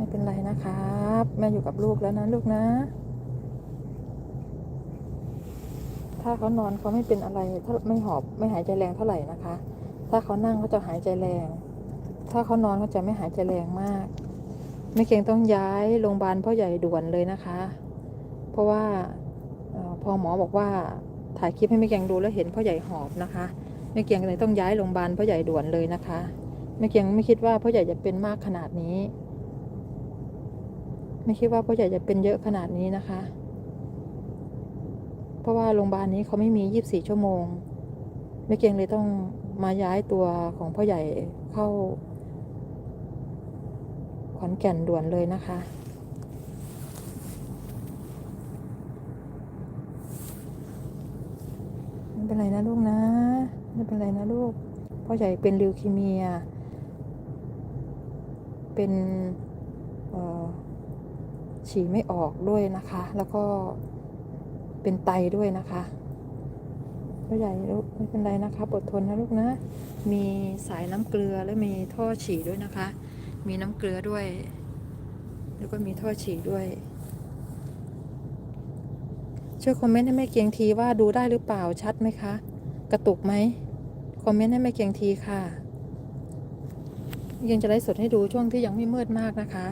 ไม่เป็นไรนะครับแม่อยู่กับลูกแล้วนะลูกนะ ถ้าเขานอนเขาไม่เป็นอะไรถ้าไม่หอบไม่หายใจแรงเท่าไหร่นะคะ ถ้าเขานั่งเขาจะหายใจแรง ถ้าเขานอนเขาจะไม่หายใจแรงมากไม่เก่งต้องย้ายโรงพยาบาลพ่อใหญ่ด่วนเลยนะคะ เพราะว่าพอหมอบอกว่าถ่ายคลิปให้แม่เกียงดูแล้วเห็นพ่อใหญ่หอบนะคะแม่เกียงเลยต้องย้ายโรงพยาบาลพ่อใหญ่ด่วนเลยนะคะแม่เกียงไม่คิดว่าพ่อใหญ่จะเป็นมากขนาดนี้ ไม่คิดว่าพ่อใหญ่จะเป็นเยอะขนาดนี้นะคะ เพราะว่าโรงพยาบาลนี้เขาไม่มี 24 ชั่วโมงแม่เกียงเลยต้องมาย้ายตัวของพ่อใหญ่เข้า ขอนแก่นด่วนเลยนะคะไม่เป็นไรนะลูกนะไม่เป็นไรนะลูกพ่อใหญ่เป็นลิวคีเมีย เป็นเอ่อ ฉี่ไม่ออกด้วยนะคะ แล้วก็เป็นไตด้วยนะคะพ่ใหญ่ลูกไม่เป็นไรนะคะอดทนนะลูกนะ มีสายน้ำเกลือและมีท่อฉี่ด้วยนะคะ มีน้ำเกลือด้วย แล้วก็มีท่อฉี่ด้วย ช่วยคอมเมนต์ให้แม่เกียงทีว่าดูได้หรือเปล่าชัดไหมคะ กระตุกไหมคอมเมนต์ให้แม่เกียงทีค่ะยังจะไลฟ์สดให้ดูช่วงที่ยังไม่มืดมากนะคะ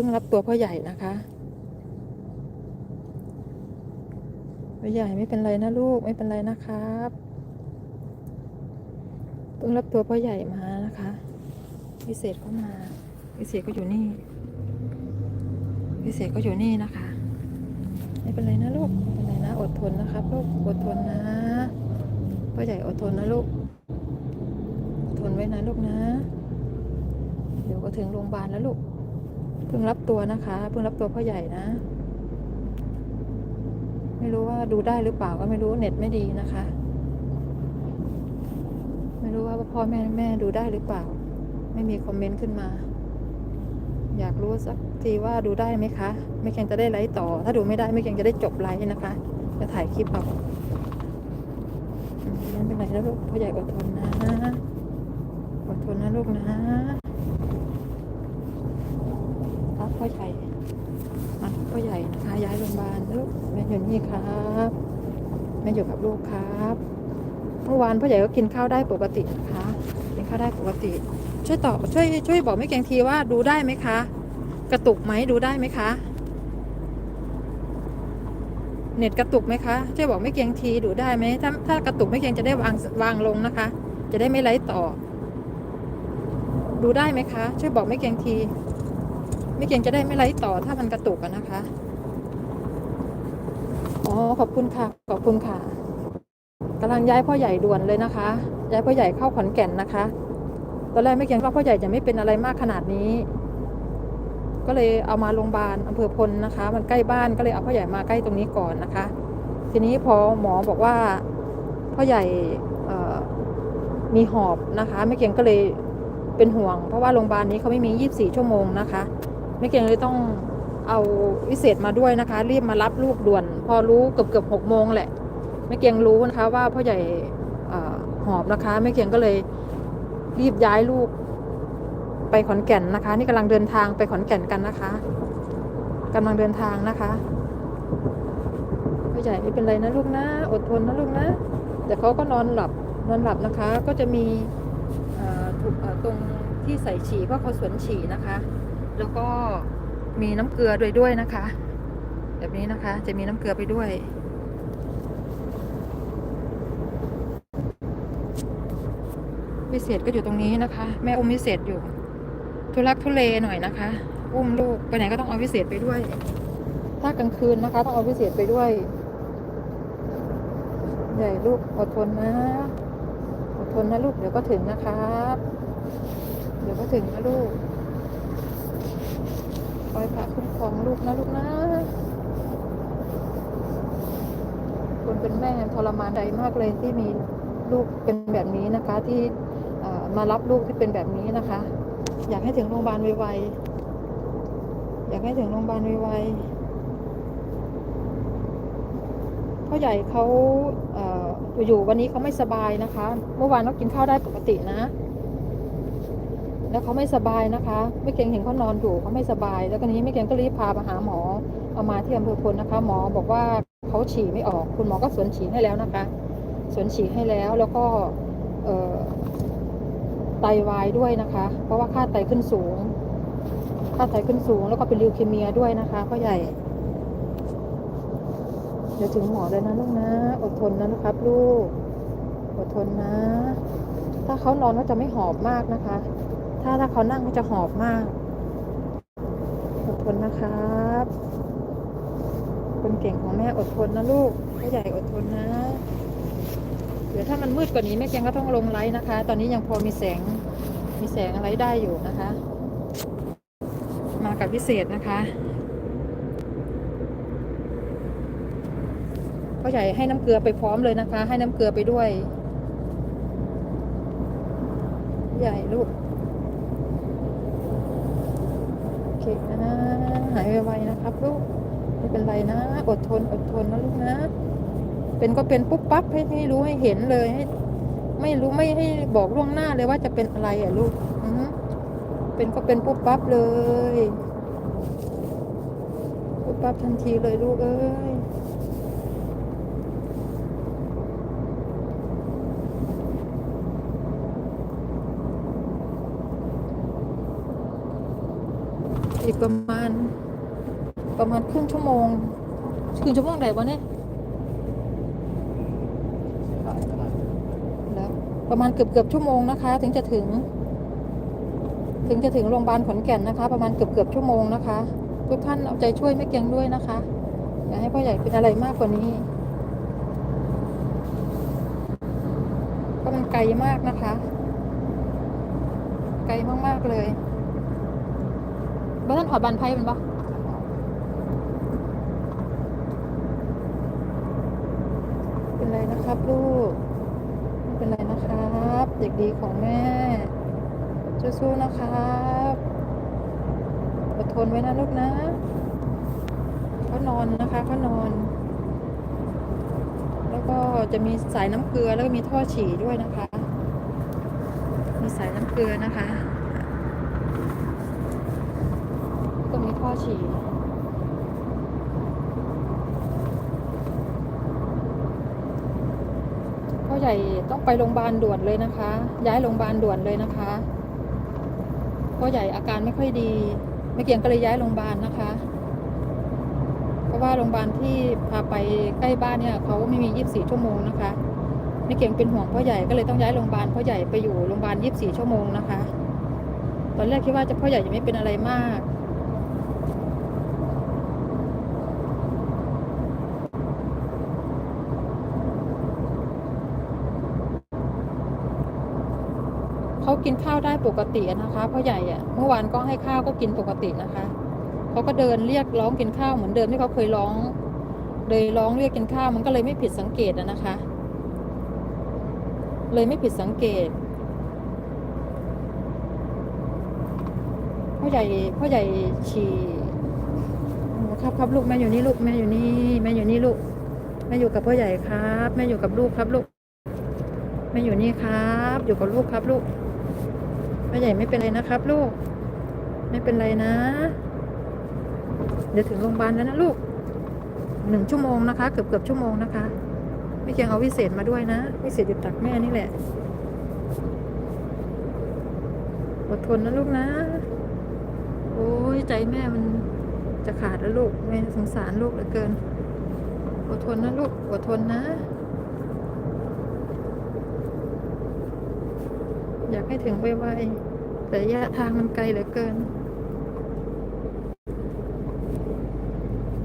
พิ่งรับตัวพ่อใหญ่นะคะพ่อใหญ่ไม่เป็นไรนะลูกไม่เป็นไรนะครับเพิ่งรับตัวพ่อใหญ่มานะคะพิเศษก็มาพิเศษก็อยู่นี่พิเศษก็อยู่นี่นะคะ ไม่เป็นไรนะลูกไม่เป็นไรนะ อดทนนะครับลูกอดทนนะพ่อใหญ่อดทนนะลูกอดทนไว้นะลูกนะ เดี๋ยวก็ถึงโรงพยาบาลแล้วลูก เพิ่งรับตัวนะคะ เพิ่งรับตัวพ่อใหญ่นะ ไม่รู้ว่าดูได้หรือเปล่าก็ไม่รู้เน็ตไม่ดีนะคะ ไม่รู้ว่าพ่อแม่แม่ดูได้หรือเปล่า ไม่มีคอมเมนต์ขึ้นมา อยากรู้สักทีว่าดูได้ไหมคะ ไม่เก่งจะได้ไลฟ์ต่อ ถ้าดูไม่ได้ไม่เก่งจะได้จบไลฟ์นะคะ จะถ่ายคลิปเอาไม่เป็นไรนะลูกพ่อใหญ่อดทนนะอดทนนะลูกนะ พ่อใหญ่มาพ่อใหญ่นะคะย้ายโรงพยาบาลลูกแม่อยู่นี่ครับแม่อยู่กับลูกครับเมื่อวานพ่อใหญ่ก็กินข้าวได้ปกตินะคะกินข้าวได้ปกติ ช่วยตอบช่วยช่วยบอกแม่เกียงทีว่าดูได้ไหมคะ กระตุกไหมดูได้ไหมคะ เน็ตกระตุกไหมคะช่วยบอกแม่เกียงทีดูได้ไหมถ้าถ้ากระตุกแม่เกียงจะได้วางวางลงนะคะ จะได้ไม่ไลฟ์ต่อ ดูได้ไหมคะ ช่วยบอกแม่เกียงที แม่เกียงจะได้ไม่ไลฟ์ต่อถ้ามันกระตุกนะคะ อ๋อ ขอบคุณค่ะ ขอบคุณค่ะกำลังย้ายพ่อใหญ่ด่วนเลยนะคะ ย้ายพ่อใหญ่เข้าขอนแก่นนะคะ ตอนแรกไม่เกียงว่าพ่อใหญ่จะไม่เป็นอะไรมากขนาดนี้ ก็เลยเอามาโรงพยาบาลอำเภอพลนะคะ มันใกล้บ้านก็เลยเอาพ่อใหญ่มาใกล้ตรงนี้ก่อนนะคะ ทีนี้พอหมอบอกว่าพ่อใหญ่มีหอบนะคะแม่เกียงก็เลยเป็นห่วง เพราะว่าโรงพยาบาลนี้เขาไม่มี 24 ชั่วโมงนะคะ แม่เกียงเลยต้องเอาวิเศษมาด้วยนะคะ รีบมารับลูกด่วน พอรู้เกือบเกือบหกโมงแหละแม่เกียงรู้นะคะว่าพ่อใหญ่หอบนะคะแม่เกียงก็เลยรีบย้ายลูกไปขอนแก่นนะคะ นี่กำลังเดินทางไปขอนแก่นกันนะคะกำลังเดินทางนะคะพ่อใหญ่ไม่เป็นไรนะลูกนะ อดทนนะลูกนะเดี๋ยวเขาก็นอนหลับนอนหลับนะคะ ก็จะมีตรงที่ใส่ฉี่เพราะเขาสวนฉี่นะคะ แล้วก็มีน้ำเกลือด้วยด้วยนะคะ แบบนี้นะคะ จะมีน้ำเกลือไปด้วย วิเศษก็อยู่ตรงนี้นะคะ แม่อุ้มวิเศษอยู่ ทุลักทุเลหน่อยนะคะ อุ้มลูกไปไหนก็ต้องเอาวิเศษไปด้วย ถ้ากลางคืนนะคะ ต้องเอาวิเศษไปด้วยใหญ่ลูกอดทนนะอดทนนะลูกเดี๋ยวก็ถึงนะครับ เดี๋ยวก็ถึงนะลูก อยพระคุ้มครองลูกนะลูกนะคนเป็นแม่ทรมานใจมากเลยที่มีลูกเป็นแบบนี้นะคะ ที่มารับลูกที่เป็นแบบนี้นะคะ อยากให้ถึงโรงพยาบาลไวๆอยากให้ถึงโรงพยาบาลไวๆพ่อใหญ่เขาอออยู่ๆวันนี้เขาไม่สบายนะคะ เมื่อวานเขากินข้าวได้ปกตินะ แล้วเขาไม่สบายนะคะไม่เก่งเห็นเขานอนอยู่เขาไม่สบาย แล้วก็นี้ไม่เก่งก็รีบพามาหาหมอเอามาที่อำเภอพลนะคะ หมอบอกว่าเขาฉี่ไม่ออก คุณหมอก็สวนฉี่ให้แล้วนะคะสวนฉี่ให้แล้วแล้วก็ไตวายด้วยนะคะ เพราะว่าค่าไตขึ้นสูง ค่าไตขึ้นสูง แล้วก็เป็นลิวเคเมียด้วยนะคะพ่อใหญ่ เดี๋ยวถึงหมอเลยนะลูกนะ อดทนนะนะครับ ลูก อดทนนะ ถ้าเขานอนก็จะไม่หอบมากนะคะ ถ้าถ้าเขานั่งจะหอบมากอดทนนะครับคนเก่งของแม่อดทนนะลูกพ่อใหญ่อดทนนะ เดี๋ยวถ้ามันมืดกว่านี้แม่แกงก็ต้องลงไลท์นะคะ ตอนนี้ยังพอมีแสง มีแสงอะไรได้อยู่นะคะ มากับพิเศษนะคะพ่อใหญ่ให้น้ำเกลือไปพร้อมเลยนะคะ ให้น้ำเกลือไปด้วย ใหญ่ลูก คนะหายไวๆนะครับลูกไม่เป็นไรนะ อดทนอดทนนะลูกนะ เป็นก็เป็นปุ๊บปั๊บให้ให้รู้ให้เห็นเลยให้ไม่รู้ไม่ให้บอกล่วงหน้าเลยว่าจะเป็นอะไรอะลูกเป็นก็เป็นปุ๊บปั๊บเลยปุ๊บปั๊บทันทีเลยลูกเอ้ย อีกประมาณ ประมาณครึ่งชั่วโมงครึ่งชั่วโมงไหนวะเนี่ยแล้วประมาณเกือบเกือบชั่วโมงนะคะ ถึงจะถึง ถึงจะถึงโรงพยาบาลขอนแก่นนะคะ ประมาณเกือบเกือบชั่วโมงนะคะ ทุกท่านเอาใจช่วยแม่เกียงด้วยนะคะ อย่าให้พ่อใหญ่เป็นอะไรมากกว่านี้ก็มันไกลมากนะคะ ไกลมากๆเลย บ้านถอดบันไพ่มันปะเป็นไรนะครับลูกไม่เป็นไรนะครับ เด็กดีของแม่จะสู้นะครับอดทนไว้นะลูกนะเขานอนนะคะเขานอน แล้วก็จะมีสายน้ำเกลือแล้วก็มีท่อฉี่ด้วยนะคะ มีสายน้ำเกลือนะคะ ก็มีท่อฉี่พ่อใหญ่ต้องไปโรงพยาบาลด่วนเลยนะคะ ย้ายโรงพยาบาลด่วนเลยนะคะพ่อใหญ่อาการไม่ค่อยดีไม่เกียงก็เลยย้ายโรงพยาบาลนะคะ เพราะว่าโรงพยาบาลที่พาไปใกล้บ้านเนี่ยเขาไม่มี 24 ชั่วโมงนะคะไม่เกียงเป็นห่วงพ่อใหญ่ก็เลยต้องย้ายโรงพยาบาลพ่อใหญ่ไปอยู่โรงพยาบาล 24 ชั่วโมงนะคะ ตอนแรกคิดว่าจะพ่อใหญ่จะไม่เป็นอะไรมาก เขากินข้าวได้ปกตินะคะพ่อใหญ่อะเมื่อวานก็ให้ข้าวก็กินปกตินะคะเขาก็เดินเรียกร้องกินข้าวเหมือนเดิมที่เขาเคยร้องเลยร้องเรียกกินข้าวมันก็เลยไม่ผิดสังเกตนะคะ เลยไม่ผิดสังเกตพ่อใหญ่พ่อใหญ่ฉี่ครับครับลูกแม่อยู่นี่ลูกแม่อยู่นี่แม่อยู่นี่ลูกแม่อยู่กับพ่อใหญ่ครับแม่อยู่กับลูกครับลูกแม่อยู่นี่ครับ อยู่กับลูกครับลูก แม่ใหญ่ไม่เป็นไรนะครับลูก ไม่เป็นไรนะ เดี๋ยวถึงโรงพยาบาลแล้วนะลูกหนึ่งชั่วโมงนะคะ เกือบเกือบชั่วโมงนะคะไม่เกียงเอาวิเศษมาด้วยนะวิเศษอยู่ตักแม่นี่แหละอดทนนะลูกนะ โอ้ยใจแม่มันจะขาดแล้วลูกแม่สงสารลูกเหลือเกินอดทนนะลูกอดทนนะ อยากให้ถึงไวๆแต่ระยะทางมันไกลเหลือเกิน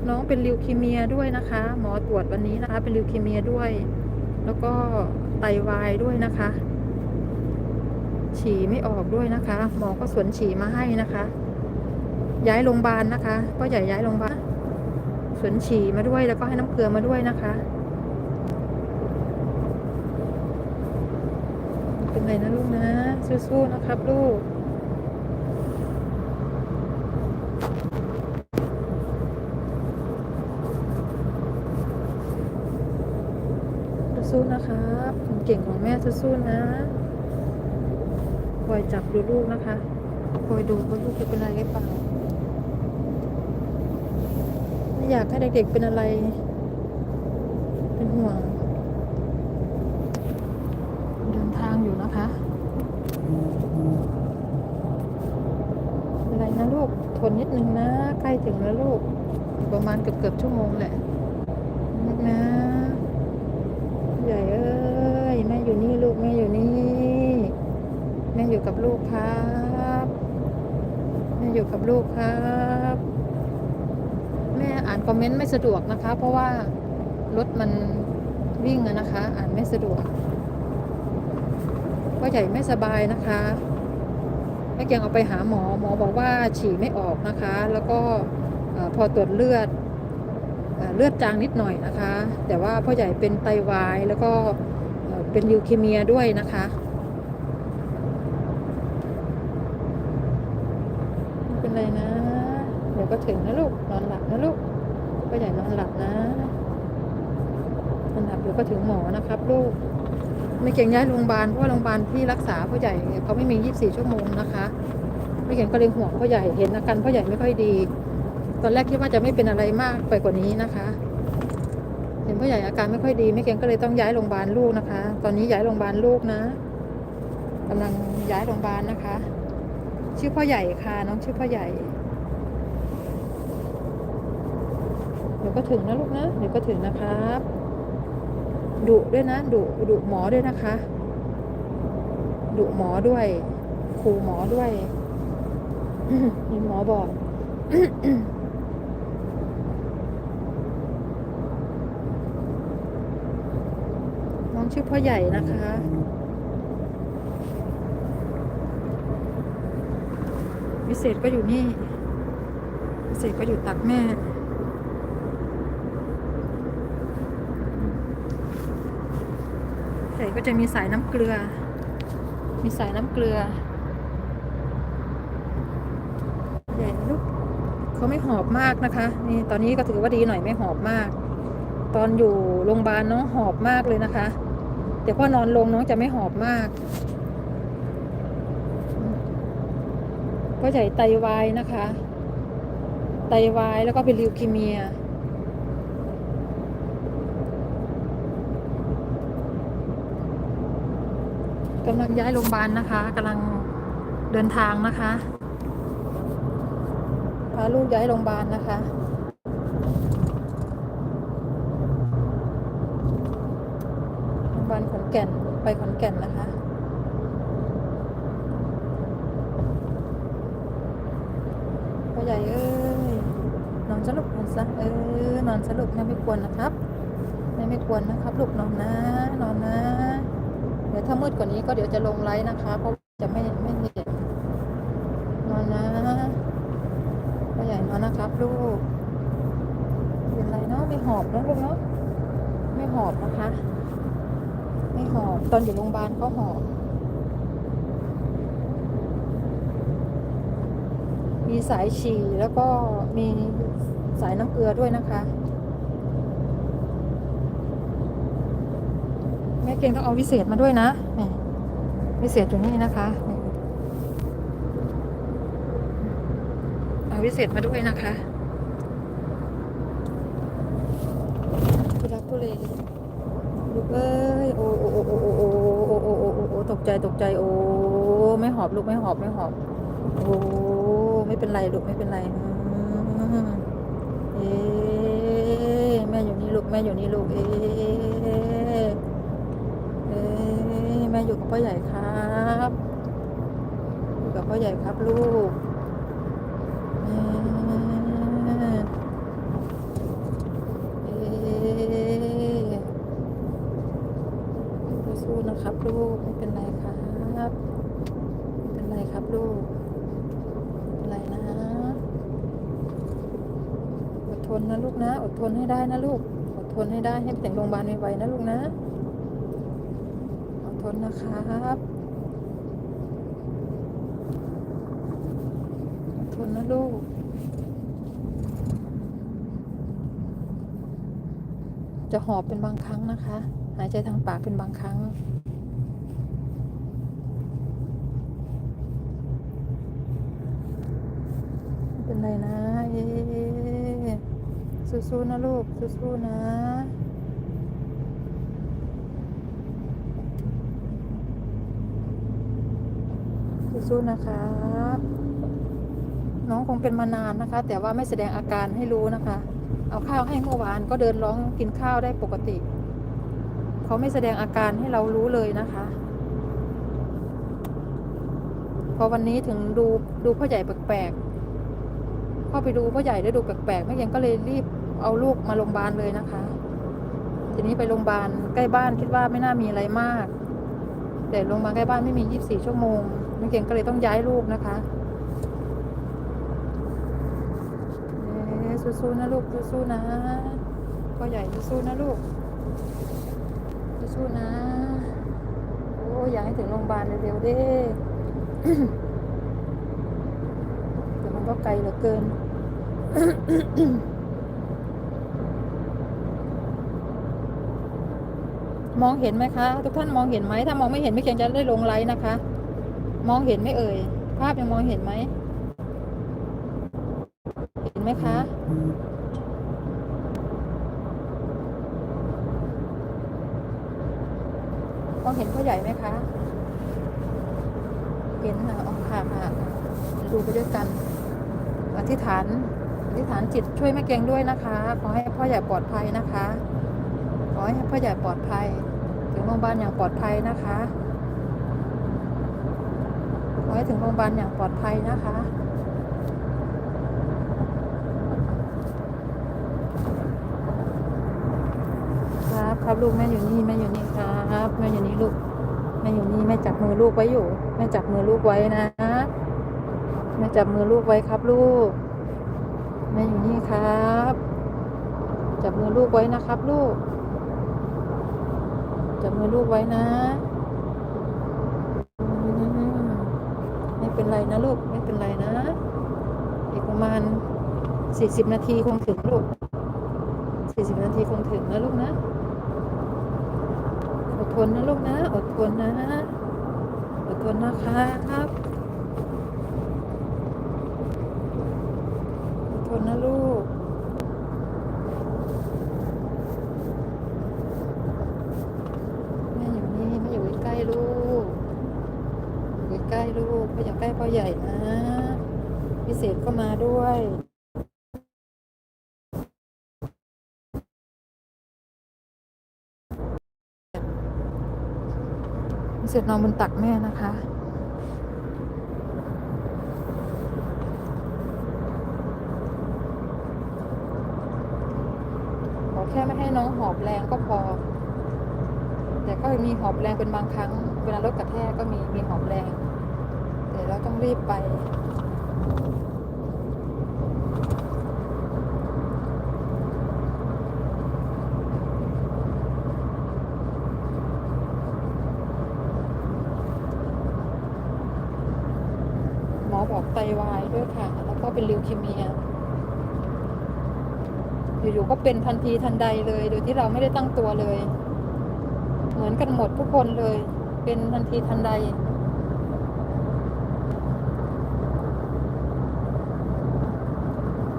น้องเป็นลิวคีเมียด้วยนะคะ หมอตรวจวันนี้นะคะ เป็นลิวคีเมียด้วย แล้วก็ไตวายด้วยนะคะ ฉี่ไม่ออกด้วยนะคะ หมอก็สวนฉี่มาให้นะคะ ย้ายโรงพยาบาลนะคะก็ใหญ่ย้ายโรงพยาบาลสวนฉี่มาด้วยแล้วก็ให้น้ำเกลือมาด้วยนะคะ เป็นไรนะลูกนะ สู้ๆนะครับลูกสู้ๆนะครับคนเก่งของแม่สู้ๆนะคอยจับดูลูกนะคะคอยดูว่าลูกจะเป็นอะไรหรือเปล่าไม่อยากให้เด็กๆเป็นอะไร เป็นห่วง เดิน ทางอยู่นะคะอะไรนะลูก ทนนิดนึงนะ ใกล้ถึงแล้วลูก ประมาณเกือบเกือบชั่วโมงแหละลูกนะ ใหญ่เอ้ย แม่อยู่นี่ลูก แม่อยู่นี่ แม่อยู่กับลูกครับ แม่อยู่กับลูกครับแม่อ่านคอมเมนต์ไม่สะดวกนะคะ เพราะว่ารถมันวิ่งอะนะคะ อ่านไม่สะดวก พ่อใหญ่ไม่สบายนะคะแม่เกียงเอาไปหาหมอหมอบอกว่าฉี่ไม่ออกนะคะ แล้วก็พอตรวจเลือดเลือดจางนิดหน่อยนะคะ แต่ว่าพ่อใหญ่เป็นไตวายแล้วก็เป็นลิวคีเมียด้วยนะคะเป็นไรนะ เดี๋ยวก็ถึงนะลูกนอนหลับนะลูกพ่อใหญ่นอนหลับนะนอนหลับเดี๋ยวก็ถึงหมอนะครับลูก ไม่เก่งย้ายโรงพยาบาลเพราะว่าโรงพยาบาลที่รักษาพ่อใหญ่เขาไม่มี 24 ชั่วโมงนะคะไม่เก่งก็เลยห่วงพ่อใหญ่เห็นอาการพ่อใหญ่ไม่ค่อยดี ตอนแรกคิดว่าจะไม่เป็นอะไรมากไปกว่านี้นะคะ เห็นพ่อใหญ่อาการไม่ค่อยดีไม่เก่งก็เลยต้องย้ายโรงพยาบาลลูกนะคะ ตอนนี้ย้ายโรงพยาบาลลูกนะกำลังย้ายโรงพยาบาลนะคะ ชื่อพ่อใหญ่ค่ะน้องชื่อพ่อใหญ่เดี๋ยวก็ถึงนะลูกนะเดี๋ยวก็ถึงนะครับ ดุด้วยนะดุดุหมอด้วยนะคะดุหมอด้วยครูหมอด้วยมีหมอบอกน้องชื่อพ่อใหญ่นะคะวิเศษก็อยู่นี่วิเศษก็อยู่ตักแม่ ใส่ก็จะมีสายน้ำเกลือ มีสายน้ำเกลือใหญ่ลูกเขาไม่หอบมากนะคะ นี่ตอนนี้ก็ถือว่าดีหน่อยไม่หอบมาก ตอนอยู่โรงพยาบาลน้องหอบมากเลยนะคะ แต่พอนอนลงน้องจะไม่หอบมากก็ใหญ่ไตวายนะคะ ไตวายแล้วก็เป็นลิวคีเมีย กำลังย้ายโรงพยาบาลนะคะกำลังเดินทางนะคะพาลูกย้ายโรงพยาบาลนะคะโรงพยาบาลขอนแก่นไปขอนแก่นนะคะพ่อใหญ่เอ้ยนอนสรุปนอนซะเออนอนสรุปแม่ไม่ควรนะครับแม่ไม่ควรนะครับลูกนอนนะ นอนนะ ถ้ามืดกว่านี้ก็เดี๋ยวจะลงไลฟ์นะคะเพราะจะไม่ไม่เห็นนอนนะพ่อใหญ่นอนนะครับลูกเป็นไรเนาะไม่หอบนะลูกเนาะไม่หอบนะคะ ไม่หอบตอนอยู่โรงพยาบาลเขาหอบมีสายฉี่แล้วก็มีสายน้ำเกลือด้วยนะคะ แม่เก่งต้องเอาวิเศษมาด้วยนะนี่วิเศษอยู่นี่นะคะเอาวิเศษมาด้วยนะคะทุลักทุเลลูกเอ้ยโอ้โอ้โอ้โอ้โอ้โอ้โอ้โอ้โอ้โอ้ตกใจตกใจโอ้ไม่หอบลูกไม่หอบไม่หอบโอ้ไม่เป็นไรลูกไม่เป็นไรเอ๊แม่อยู่นี่ลูกแม่อยู่นี่ลูกเอ๊ แม่อยู่กับพ่อใหญ่ครับอยู่กับพ่อใหญ่ครับลูกเอ๊ะเอ๊ะสู้นะครับลูกไม่เป็นไรครับเป็นไรครับลูกอะไรนะอดทนนะลูกนะ อดทนให้ได้นะลูกอดทนให้ได้ให้ไปถึงโรงพยาบาลไวๆนะลูกนะ ทนนะครับอดทนนะลูกจะหอบเป็นบางครั้งนะคะ หายใจทางปากเป็นบางครั้ง เป็นไรนะเอ๊ะสู้ๆนะลูก สู้ๆนะ สู้ๆนะครับน้องคงเป็นมานานนะคะ แต่ว่าไม่แสดงอาการให้รู้นะคะ เอาข้าวให้เมื่อวานก็เดินร้องกินข้าวได้ปกติ เขาไม่แสดงอาการให้เรารู้เลยนะคะ พอวันนี้ถึงดูดูพ่อใหญ่แปลกๆเข้าไปดูพ่อใหญ่ได้ดูแปลกๆแม่ยังก็เลยรีบเอาลูกมาโรงพยาบาลเลยนะคะ ทีนี้ไปโรงพยาบาลใกล้บ้านคิดว่าไม่น่ามีอะไรมาก แต่โรงพยาบาลใกล้บ้านไม่มี 24 ชั่วโมง แม่เก่งก็เลยต้องย้ายลูกนะคะสู้ๆนะลูกสู้ๆนะพ่อใหญ่สู้ๆนะลูกสู้ๆนะ โอ้อยากให้ถึงโรงพยาบาลเร็วๆด้แต่มันก็ไกลเหลือเกินมองเห็นไหมคะ ทุกท่านมองเห็นไหมถ้ามองไม่เห็นไม่เคียงจะได้ลงไลน์นะคะ มองเห็นไหมเอ่ย ภาพยังมองเห็นไหม เห็นไหมคะ มองเห็นพ่อใหญ่ไหมคะ เห็นค่ะออค่ะค่ะค่ะดูไปด้วยกัน อธิษฐานอธิษฐานจิตช่วยแม่เกงด้วยนะคะ ขอให้พ่อใหญ่ปลอดภัยนะคะ ขอให้พ่อใหญ่ปลอดภัย ถึงโรงพยาบาลอย่างปลอดภัยนะคะ อให้ถึงโรงพยาบาลอย่างปลอดภัยนะคะครับครับลูกแม่อยู่นี่แม่อยู่นี่ครับแม่อยู่นี่ลูกแม่อยู่นี่แม่จับมือลูกไว้อยู่แม่จับมือลูกไว้นะแม่จับมือลูกไว้ครับลูกแม่อยู่นี่ครับ จับมือลูกไว้นะครับ ลูก จับมือลูกไว้นะอืมไม่ เป็นไรนะลูกไม่เป็นไรนะอีกประมาณสี่สิบนาทีคงถึงลูกสี่สิบนาทีคงถึงนะลูกนะ อดทนนะลูกนะ อดทนนะ อดทนนะคะครับอดทนนะลูก แม่อยู่นี่แม่อยู่ใกล้ๆลูก อยู่ใกล้ๆลูกไม่อยาก ใหญ่นะ พิเศษก็มาด้วยพิเศษนอนบนตักแม่นะคะขอแค่ไม่ให้น้องหอบแรงก็พอ แต่ก็มีหอบแรงเป็นบางครั้ง เวลารถกระแทกก็มีมีหอบแรง แต่เราต้องรีบไป หมอบอกไตวายด้วยค่ะ แล้วก็เป็นลิวคีเมีย อยู่ๆก็เป็นทันทีทันใดเลย โดยที่เราไม่ได้ตั้งตัวเลย เหมือนกันหมดทุกคนเลย เป็นทันทีทันใด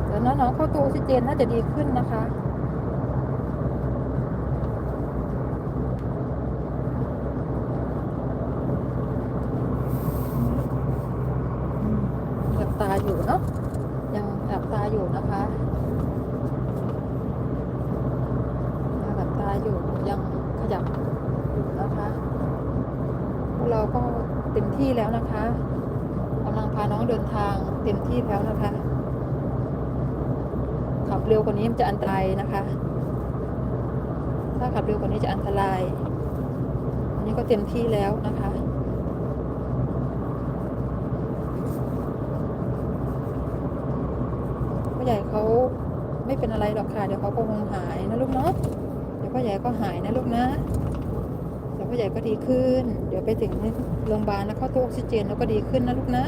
เดี๋ยว นะน้องเข้าตัวออกซิเจนน่าจะดีขึ้นนะคะหลับตาอยู่เนาะยังหลับตาอยู่นะคะยังหลับตาอยู่ยังขยับอยู่นะคะพวกเราก็เต็มที่แล้วนะคะกำลังพาน้องเดินทางเต็มที่แล้วนะคะ เร็วกว่านี้มันจะอันตรายนะคะ ถ้าขับเร็วกว่านี้จะอันตราย อันนี้ก็เต็มที่แล้วนะคะพ่อใหญ่เขาไม่เป็นอะไรหรอกค่ะ เดี๋ยวเขาก็คงหายนะลูกเนาะ เดี๋ยวพ่อใหญ่ก็หายนะลูกนะเดี๋ยวพ่อใหญ่ก็ดีขึ้น เดี๋ยวไปถึงโรงพยาบาลแล้วเข้าตู้ออกซิเจนแล้วก็ดีขึ้นนะลูกนะ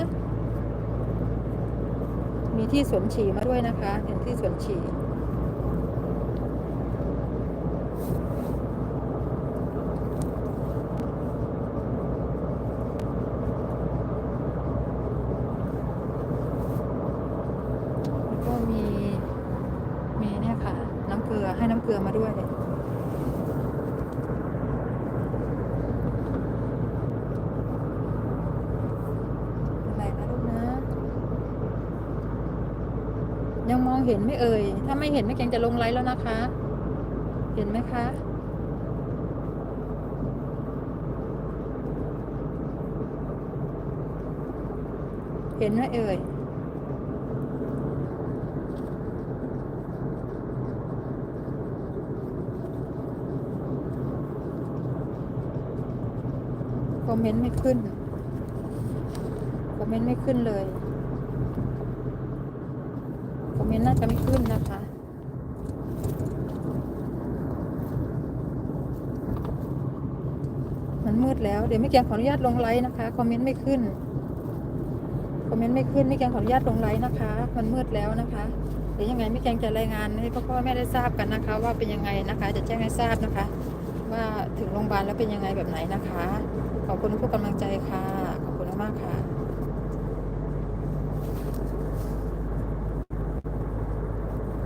มีที่สวนฉี่มาด้วยนะคะเห็นที่สวนฉี่ก็มี มีเนี่ยค่ะ น้ำเกลือให้น้ำเกลือมาด้วย เห็นไหม่เอ่ย ถ้าไม่เห็นไม่เกรงจะลงไลฟ์แล้วนะคะ เห็นไหมคะเห็นไหมเอ่ย คอมเมนต์ไม่ขึ้น คอมเมนต์ไม่ขึ้นเลย เมนต์น่าจะไม่ขึ้นนะคะ มันมืดแล้ว เดี๋ยวไม่เกียงขออนุญาตลงไลน์นะคะ คอมเมนต์ไม่ขึ้น คอมเมนต์ไม่ขึ้นไม่เกียงขออนุญาตลงไลน์นะคะ มันมืดแล้วนะคะ เดี๋ยวยังไงไม่เกียงจะรายงานให้พ่อพ่อแม่ได้ทราบกันนะคะ ว่าเป็นยังไงนะคะ จะแจ้งให้ทราบนะคะ ว่าถึงโรงพยาบาลแล้วเป็นยังไงแบบไหนนะคะ ขอบคุณทุกกำลังใจค่ะ ขอบคุณมากค่ะ